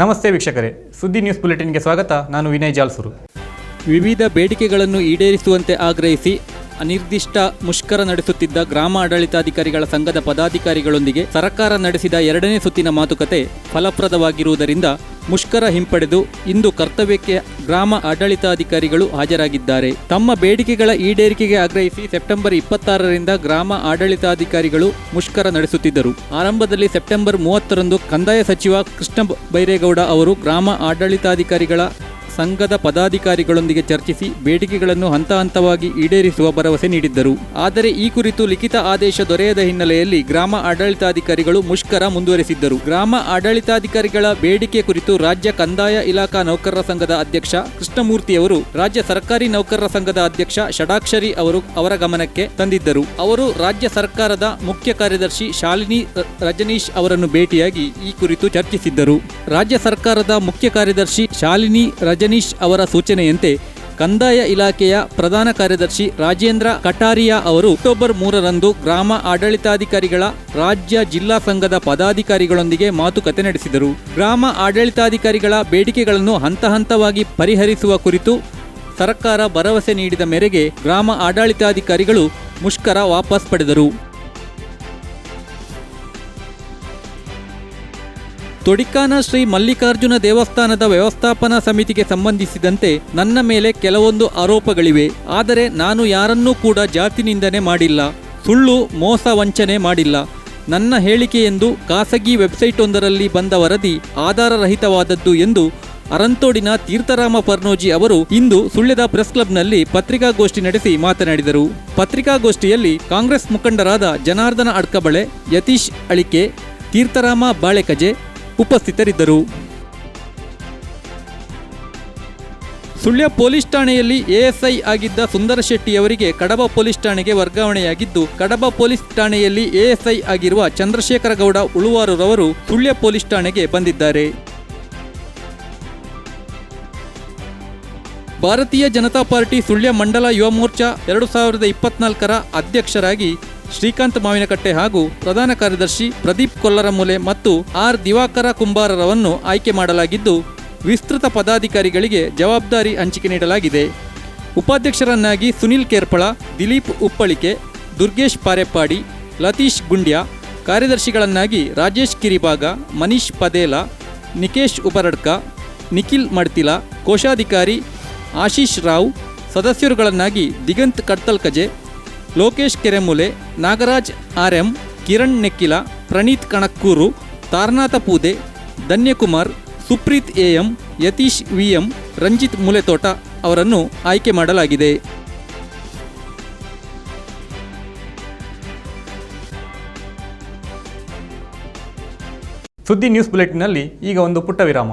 ನಮಸ್ತೆ ವೀಕ್ಷಕರೇ, ಸುದ್ದಿ ನ್ಯೂಸ್ ಬುಲೆಟಿನ್ಗೆ ಸ್ವಾಗತ, ನಾನು ವಿನಯ್ ಜಾಲ್ಸೂರು. ವಿವಿಧ ಬೇಡಿಕೆಗಳನ್ನು ಈಡೇರಿಸುವಂತೆ ಆಗ್ರಹಿಸಿ ಅನಿರ್ದಿಷ್ಟ ಮುಷ್ಕರ ನಡೆಸುತ್ತಿದ್ದ ಗ್ರಾಮ ಆಡಳಿತಾಧಿಕಾರಿಗಳ ಸಂಘದ ಪದಾಧಿಕಾರಿಗಳೊಂದಿಗೆ ಸರ್ಕಾರ ನಡೆಸಿದ ಎರಡನೇ ಸುತ್ತಿನ ಮಾತುಕತೆ ಫಲಪ್ರದವಾಗಿರುವುದರಿಂದ ಮುಷ್ಕರ ಹಿಂಪಡೆದು ಇಂದು ಕರ್ತವ್ಯಕ್ಕೆ ಗ್ರಾಮ ಆಡಳಿತಾಧಿಕಾರಿಗಳು ಹಾಜರಾಗಿದ್ದಾರೆ. ತಮ್ಮ ಬೇಡಿಕೆಗಳ ಈಡೇರಿಕೆಗೆ ಆಗ್ರಹಿಸಿ ಸೆಪ್ಟೆಂಬರ್ ಇಪ್ಪತ್ತಾರರಿಂದ ಗ್ರಾಮ ಆಡಳಿತಾಧಿಕಾರಿಗಳು ಮುಷ್ಕರ ನಡೆಸುತ್ತಿದ್ದರು. ಆರಂಭದಲ್ಲಿ ಸೆಪ್ಟೆಂಬರ್ ಮೂವತ್ತರಂದು ಕಂದಾಯ ಸಚಿವ ಕೃಷ್ಣ ಬೈರೇಗೌಡ ಅವರು ಗ್ರಾಮ ಆಡಳಿತಾಧಿಕಾರಿಗಳ ಸಂಘದ ಪದಾಧಿಕಾರಿಗಳೊಂದಿಗೆ ಚರ್ಚಿಸಿ ಬೇಡಿಕೆಗಳನ್ನು ಹಂತ ಹಂತವಾಗಿ ಈಡೇರಿಸುವ ಭರವಸೆ ನೀಡಿದ್ದರು. ಆದರೆ ಈ ಕುರಿತು ಲಿಖಿತ ಆದೇಶ ದೊರೆಯದ ಹಿನ್ನೆಲೆಯಲ್ಲಿ ಗ್ರಾಮ ಆಡಳಿತಾಧಿಕಾರಿಗಳು ಮುಷ್ಕರ ಮುಂದುವರೆಸಿದ್ದರು. ಗ್ರಾಮ ಆಡಳಿತಾಧಿಕಾರಿಗಳ ಬೇಡಿಕೆ ಕುರಿತು ರಾಜ್ಯ ಕಂದಾಯ ಇಲಾಖಾ ನೌಕರರ ಸಂಘದ ಅಧ್ಯಕ್ಷ ಕೃಷ್ಣಮೂರ್ತಿಯವರು ರಾಜ್ಯ ಸರ್ಕಾರಿ ನೌಕರರ ಸಂಘದ ಅಧ್ಯಕ್ಷ ಷಡಾಕ್ಷರಿ ಅವರು ಅವರ ಗಮನಕ್ಕೆ ತಂದಿದ್ದರು. ಅವರು ರಾಜ್ಯ ಸರ್ಕಾರದ ಮುಖ್ಯ ಕಾರ್ಯದರ್ಶಿ ಶಾಲಿನಿ ರಜನೀಶ್ ಅವರನ್ನು ಭೇಟಿಯಾಗಿ ಈ ಕುರಿತು ಚರ್ಚಿಸಿದ್ದರು. ರಾಜ್ಯ ಸರ್ಕಾರದ ಮುಖ್ಯ ಕಾರ್ಯದರ್ಶಿ ಶಾಲಿನಿ ರಜನೀಶ್ ಅವರ ಸೂಚನೆಯಂತೆ ಕಂದಾಯ ಇಲಾಖೆಯ ಪ್ರಧಾನ ಕಾರ್ಯದರ್ಶಿ ರಾಜೇಂದ್ರ ಕಟಾರಿಯಾ ಅವರು ಅಕ್ಟೋಬರ್ ಮೂರರಂದು ಗ್ರಾಮ ಆಡಳಿತಾಧಿಕಾರಿಗಳ ರಾಜ್ಯ ಜಿಲ್ಲಾ ಸಂಘದ ಪದಾಧಿಕಾರಿಗಳೊಂದಿಗೆ ಮಾತುಕತೆ ನಡೆಸಿದರು. ಗ್ರಾಮ ಆಡಳಿತಾಧಿಕಾರಿಗಳ ಬೇಡಿಕೆಗಳನ್ನು ಹಂತ ಹಂತವಾಗಿ ಪರಿಹರಿಸುವ ಕುರಿತು ಸರ್ಕಾರ ಭರವಸೆ ನೀಡಿದ ಮೇರೆಗೆ ಗ್ರಾಮ ಆಡಳಿತಾಧಿಕಾರಿಗಳು ಮುಷ್ಕರ ವಾಪಸ್ ಪಡೆದರು. ತೊಡಿಕಾನ ಶ್ರೀ ಮಲ್ಲಿಕಾರ್ಜುನ ದೇವಸ್ಥಾನದ ವ್ಯವಸ್ಥಾಪನಾ ಸಮಿತಿಗೆ ಸಂಬಂಧಿಸಿದಂತೆ ನನ್ನ ಮೇಲೆ ಕೆಲವೊಂದು ಆರೋಪಗಳಿವೆ. ಆದರೆ ನಾನು ಯಾರನ್ನೂ ಕೂಡ ಜಾತಿ ನಿಂದನೆ ಮಾಡಿಲ್ಲ. ಸುಳ್ಳು, ಮೋಸ ವಂಚನೆ ಮಾಡಿಲ್ಲ. ನನ್ನ ಹೇಳಿಕೆಯೆಂದು ಖಾಸಗಿ ವೆಬ್ಸೈಟ್ ಒಂದರಲ್ಲಿ ಬಂದ ವರದಿ ಆಧಾರರಹಿತವಾದದ್ದು ಎಂದು ಅರಂತೋಡಿನ ತೀರ್ಥರಾಮ ಪರ್ನೋಜಿ ಅವರು ಇಂದು ಸುಳ್ಯದ ಪ್ರೆಸ್ ಕ್ಲಬ್ನಲ್ಲಿ ಪತ್ರಿಕಾಗೋಷ್ಠಿ ನಡೆಸಿ ಮಾತನಾಡಿದರು. ಪತ್ರಿಕಾಗೋಷ್ಠಿಯಲ್ಲಿ ಕಾಂಗ್ರೆಸ್ ಮುಖಂಡರಾದ ಜನಾರ್ದನ ಅಡ್ಕಬಳೆ, ಯತೀಶ್ ಅಳಿಕೆ, ತೀರ್ಥರಾಮ ಬಾಳೆಕಜೆ ಉಪಸ್ಥಿತರಿದ್ದರು. ಸುಳ್ಯ ಪೊಲೀಸ್ ಠಾಣೆಯಲ್ಲಿ ಎಎಸ್ಐ ಆಗಿದ್ದ ಸುಂದರ ಶೆಟ್ಟಿಯವರಿಗೆ ಕಡಬ ಪೊಲೀಸ್ ಠಾಣೆಗೆ ವರ್ಗಾವಣೆಯಾಗಿದ್ದು, ಕಡಬ ಪೊಲೀಸ್ ಠಾಣೆಯಲ್ಲಿ ಎಎಸ್ಐ ಆಗಿರುವ ಚಂದ್ರಶೇಖರ ಗೌಡ ಉಳುವಾರರವರು ಸುಳ್ಯ ಪೊಲೀಸ್ ಠಾಣೆಗೆ ಬಂದಿದ್ದಾರೆ. ಭಾರತೀಯ ಜನತಾ ಪಾರ್ಟಿ ಸುಳ್ಯ ಮಂಡಲ ಯುವ ಮೋರ್ಚಾ ಎರಡು ಸಾವಿರದ ಇಪ್ಪತ್ನಾಲ್ಕರ ಅಧ್ಯಕ್ಷರಾಗಿ ಶ್ರೀಕಾಂತ್ ಮಾವಿನಕಟ್ಟೆ ಹಾಗೂ ಪ್ರಧಾನ ಕಾರ್ಯದರ್ಶಿ ಪ್ರದೀಪ್ ಕೊಲ್ಲರಮೂಲೆ ಮತ್ತು ಆರ್ ದಿವಾಕರ ಕುಂಬಾರರವನ್ನು ಆಯ್ಕೆ ಮಾಡಲಾಗಿದ್ದು, ವಿಸ್ತೃತ ಪದಾಧಿಕಾರಿಗಳಿಗೆ ಜವಾಬ್ದಾರಿ ಹಂಚಿಕೆ ನೀಡಲಾಗಿದೆ. ಉಪಾಧ್ಯಕ್ಷರನ್ನಾಗಿ ಸುನಿಲ್ ಕೇರ್ಪಳ, ದಿಲೀಪ್ ಉಪ್ಪಳಿಕೆ, ದುರ್ಗೇಶ್ ಪಾರೆಪ್ಪಾಡಿ, ಲತೀಶ್ ಗುಂಡ್ಯ, ಕಾರ್ಯದರ್ಶಿಗಳನ್ನಾಗಿ ರಾಜೇಶ್ ಕಿರಿಬಾಗ, ಮನೀಶ್ ಪದೇಲ, ನಿಕೇಶ್ ಉಪರಡ್ಕ, ನಿಖಿಲ್ ಮಡ್ತಿಲ, ಕೋಶಾಧಿಕಾರಿ Ashish Rao, ಸದಸ್ಯರುಗಳನ್ನಾಗಿ Diganth Kadthalkaje Lokesh Keremule, Nagaraj R M Kiran Nekkila, Praneeth Kanakkuru, Taranatha Poode, Dhanyakumar, Supreeth AM, Yathish VM, Ranjith Muletota ಅವರನ್ನು ಆಯ್ಕೆ ಮಾಡಲಾಗಿದೆ. ಸುದ್ದಿ ನ್ಯೂಸ್ ಬುಲೆಟಿನ್ನಲ್ಲಿ ಈಗ ಒಂದು ಪುಟ್ಟ ವಿರಾಮ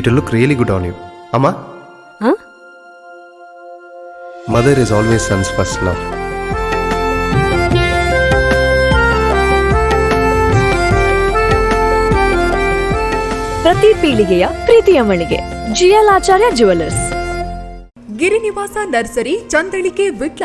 It look really good on you ಅಮ್ಮ ಹ? Mother is always sons first love ಪ್ರತಿ ಪೀಳಿಗೆಯ ಪ್ರೀತಿಯ ಮಳಿಗೆ GL Acharya jewellers Girinivasa nursery Chandalike Vitla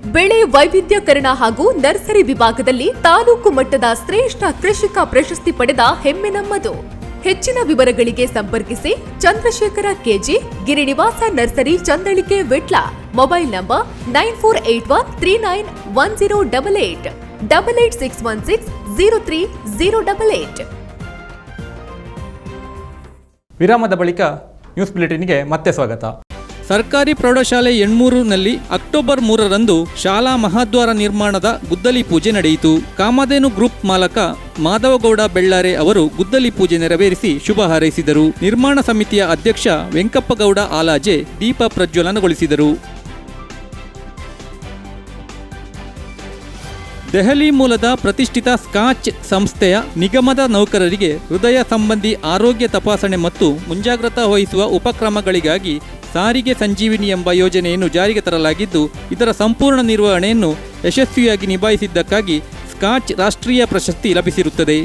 ಬೆಳೆ ವೈವಿಧ್ಯಕರಣ ಹಾಗೂ ನರ್ಸರಿ ವಿಭಾಗದಲ್ಲಿ ತಾಲೂಕು ಮಟ್ಟದ ಶ್ರೇಷ್ಠ ಕೃಷಿಕ ಪ್ರಶಸ್ತಿ ಪಡೆದ ಹೆಮ್ಮೆ ನಮ್ಮದು ಹೆಚ್ಚಿನ ವಿವರಗಳಿಗೆ ಸಂಪರ್ಕಿಸಿ Chandrashekara KG, Girinivasa nursery Chandalike Vitla. Mobile number nine four eight one three nine one zero double eight double eight six one six zero three zero double eight. ವಿರಾಮದ ಬಳಿಕ ನ್ಯೂಸ್ ಬುಲೆಟಿನ್ಗೆ ಮತ್ತೆ ಸ್ವಾಗತ. ಸರ್ಕಾರಿ ಪ್ರೌಢಶಾಲೆ ಎಣ್ಮೂರುನಲ್ಲಿ ಅಕ್ಟೋಬರ್ ಮೂರರಂದು ಶಾಲಾ ಮಹಾದ್ವಾರ ನಿರ್ಮಾಣದ ಗುದ್ದಲಿ ಪೂಜೆ ನಡೆಯಿತು. ಕಾಮಧೇನು ಗ್ರೂಪ್ ಮಾಲಕ ಮಾಧವಗೌಡ ಬೆಳ್ಳಾರೆ ಅವರು ಗುದ್ದಲಿ ಪೂಜೆ ನೆರವೇರಿಸಿ ಶುಭ ಹಾರೈಸಿದರು. ನಿರ್ಮಾಣ ಸಮಿತಿಯ ಅಧ್ಯಕ್ಷ ವೆಂಕಪ್ಪಗೌಡ ಆಲಾಜೆ ದೀಪ ಪ್ರಜ್ವಲನಗೊಳಿಸಿದರು. ದೆಹಲಿ ಮೂಲದ ಪ್ರತಿಷ್ಠಿತ ಸ್ಕಾಚ್ ಸಂಸ್ಥೆಯ ನಿಗಮದ ನೌಕರರಿಗೆ ಹೃದಯ ಸಂಬಂಧಿ ಆರೋಗ್ಯ ತಪಾಸಣೆ ಮತ್ತು ಮುಂಜಾಗ್ರತಾ ವಹಿಸುವ ಉಪಕ್ರಮಗಳಿಗಾಗಿ ಸಾರಿಗೆ ಸಂಜೀವಿನಿ ಎಂಬ ಯೋಜನೆಯನ್ನು ಜಾರಿಗೆ ತರಲಾಗಿದ್ದು, ಇದರ ಸಂಪೂರ್ಣ ನಿರ್ವಹಣೆಯನ್ನು ಯಶಸ್ವಿಯಾಗಿ ನಿಭಾಯಿಸಿದ್ದಕ್ಕಾಗಿ ಸ್ಕಾಚ್ ರಾಷ್ಟ್ರೀಯ ಪ್ರಶಸ್ತಿ ಲಭಿಸಿರುತ್ತದೆ.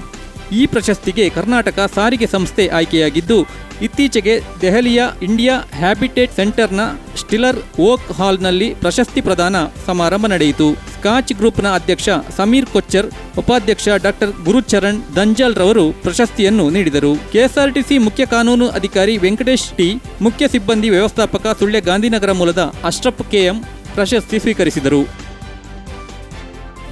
ಈ ಪ್ರಶಸ್ತಿಗೆ ಕರ್ನಾಟಕ ಸಾರಿಗೆ ಸಂಸ್ಥೆ ಆಯ್ಕೆಯಾಗಿದ್ದು, ಇತ್ತೀಚೆಗೆ ದೆಹಲಿಯ ಇಂಡಿಯಾ ಹ್ಯಾಬಿಟೇಟ್ ಸೆಂಟರ್ನ ಸ್ಟಿಲರ್ ಓಕ್ ಹಾಲ್ನಲ್ಲಿ ಪ್ರಶಸ್ತಿ ಪ್ರದಾನ ಸಮಾರಂಭ ನಡೆಯಿತು. ಸ್ಕಾಚ್ ಗ್ರೂಪ್ನ ಅಧ್ಯಕ್ಷ ಸಮೀರ್ ಕೊಚ್ಚರ್, ಉಪಾಧ್ಯಕ್ಷ ಡಾಕ್ಟರ್ ಗುರುಚರಣ್ ದಂಜಲ್ ರವರು ಪ್ರಶಸ್ತಿಯನ್ನು ನೀಡಿದರು. ಕೆಎಸ್ಆರ್ಟಿಸಿ ಮುಖ್ಯ ಕಾನೂನು ಅಧಿಕಾರಿ ವೆಂಕಟೇಶ್ ಟಿ, ಮುಖ್ಯ ಸಿಬ್ಬಂದಿ ವ್ಯವಸ್ಥಾಪಕ ಸುಳ್ಯ ಗಾಂಧಿನಗರ ಮೂಲದ ಅಶ್ರಫ್ ಕೆಎಂ ಪ್ರಶಸ್ತಿ ಸ್ವೀಕರಿಸಿದರು.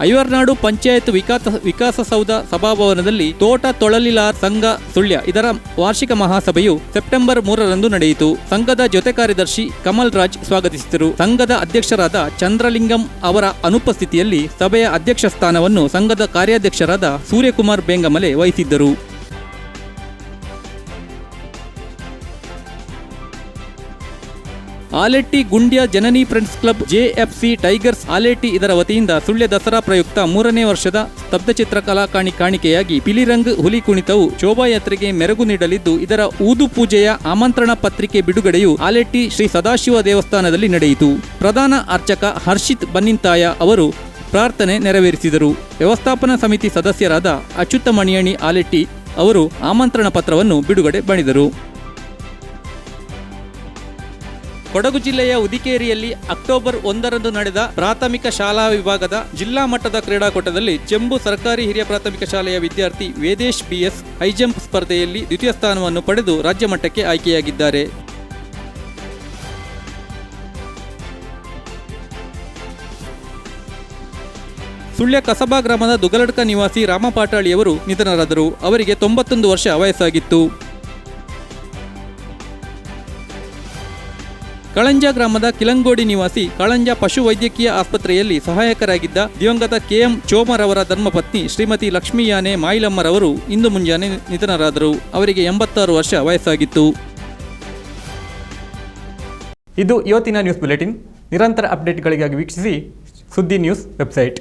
ಐವರ್ನಾಡು ಪಂಚಾಯತ್ ವಿಕಾಸ ವಿಕಾಸಸೌಧ ಸಭಾಭವನದಲ್ಲಿ ತೋಟ ತೊಳಲಿಲಾರ್ ಸಂಘ ಸುಳ್ಯ ಇದರ ವಾರ್ಷಿಕ ಮಹಾಸಭೆಯು ಸೆಪ್ಟೆಂಬರ್ ಮೂರರಂದು ನಡೆಯಿತು. ಸಂಘದ ಜೊತೆ ಕಾರ್ಯದರ್ಶಿ ಕಮಲ್ ರಾಜ್ ಸ್ವಾಗತಿಸಿದರು. ಸಂಘದ ಅಧ್ಯಕ್ಷರಾದ ಚಂದ್ರಲಿಂಗಂ ಅವರ ಅನುಪಸ್ಥಿತಿಯಲ್ಲಿ ಸಭೆಯ ಅಧ್ಯಕ್ಷ ಸ್ಥಾನವನ್ನು ಸಂಘದ ಕಾರ್ಯಾಧ್ಯಕ್ಷರಾದ ಸೂರ್ಯಕುಮಾರ್ ಬೆಂಗಮಲೆ ವಹಿಸಿದ್ದರು. Aletti Gundya Janani friends club JFC tigers Aletti ಇದರ ವತಿಯಿಂದ ಸುಳ್ಯ ದಸರಾ ಪ್ರಯುಕ್ತ ಮೂರನೇ ವರ್ಷದ ಸ್ತಬ್ಧಚಿತ್ರ ಕಲಾಕಾಣಿ ಕಾಣಿಕೆಯಾಗಿ ಪಿಲಿರಂಗ್ ಹುಲಿ ಕುಣಿತವು ಶೋಭಾಯಾತ್ರೆಗೆ ಮೆರಗು ನೀಡಲಿದ್ದು, ಇದರ ಊದು ಪೂಜೆಯ ಆಮಂತ್ರಣ ಪತ್ರಿಕೆ ಬಿಡುಗಡೆಯು ಆಲೆಟ್ಟಿ ಶ್ರೀ ಸದಾಶಿವ ದೇವಸ್ಥಾನದಲ್ಲಿ ನಡೆಯಿತು. ಪ್ರಧಾನ ಅರ್ಚಕ ಹರ್ಷಿತ್ ಬನ್ನಿಂತಾಯ ಅವರು ಪ್ರಾರ್ಥನೆ ನೆರವೇರಿಸಿದರು. ವ್ಯವಸ್ಥಾಪನಾ ಸಮಿತಿ ಸದಸ್ಯರಾದ ಅಚ್ಯುತ ಮಣಿಯಣಿ ಆಲೆಟ್ಟಿ ಅವರು ಆಮಂತ್ರಣ ಪತ್ರವನ್ನು ಬಿಡುಗಡೆ ಮಾಡಿದರು. ಕೊಡಗು ಜಿಲ್ಲೆಯ ಉದಿಕೇರಿಯಲ್ಲಿ ಅಕ್ಟೋಬರ್ ಒಂದರಂದು ನಡೆದ ಪ್ರಾಥಮಿಕ ಶಾಲಾ ವಿಭಾಗದ ಜಿಲ್ಲಾ ಮಟ್ಟದ ಕ್ರೀಡಾಕೂಟದಲ್ಲಿ ಚೆಂಬು ಸರ್ಕಾರಿ ಹಿರಿಯ ಪ್ರಾಥಮಿಕ ಶಾಲೆಯ ವಿದ್ಯಾರ್ಥಿ ವೇದೇಶ್ ಬಿಎಸ್ ಹೈಜಂಪ್ ಸ್ಪರ್ಧೆಯಲ್ಲಿ ದ್ವಿತೀಯ ಸ್ಥಾನವನ್ನು ಪಡೆದು ರಾಜ್ಯ ಮಟ್ಟಕ್ಕೆ ಆಯ್ಕೆಯಾಗಿದ್ದಾರೆ. ಸುಳ್ಯ ಕಸಬಾ ಗ್ರಾಮದ ದುಗಲಡ್ಕ ನಿವಾಸಿ ರಾಮ ಪಾಟಾಳಿಯವರು ನಿಧನರಾದರು. ಅವರಿಗೆ ತೊಂಬತ್ತೊಂದು ವರ್ಷ ವಯಸ್ಸಾಗಿತ್ತು. ಕಳಂಜ ಗ್ರಾಮದ ಕಿಲಂಗೋಡಿ ನಿವಾಸಿ ಕಳಂಜ ಪಶು ವೈದ್ಯಕೀಯ ಆಸ್ಪತ್ರೆಯಲ್ಲಿ ಸಹಾಯಕರಾಗಿದ್ದ ದಿವಂಗತ ಕೆಎಂ ಅವರ ಧರ್ಮಪತ್ನಿ ಶ್ರೀಮತಿ ಲಕ್ಷ್ಮೀಯಾನೆ ಮಾಯಿಲಮ್ಮರವರು ಇಂದು ಮುಂಜಾನೆ ನಿಧನರಾದರು. ಅವರಿಗೆ ಎಂಬತ್ತಾರು ವರ್ಷ ವಯಸ್ಸಾಗಿತ್ತು. ಇದು ಇವತ್ತಿನ ನ್ಯೂಸ್ ಬುಲೆಟಿನ್. ನಿರಂತರ ಅಪ್ಡೇಟ್ಗಳಿಗಾಗಿ ವೀಕ್ಷಿಸಿ ಸುದ್ದಿ ನ್ಯೂಸ್ ವೆಬ್ಸೈಟ್.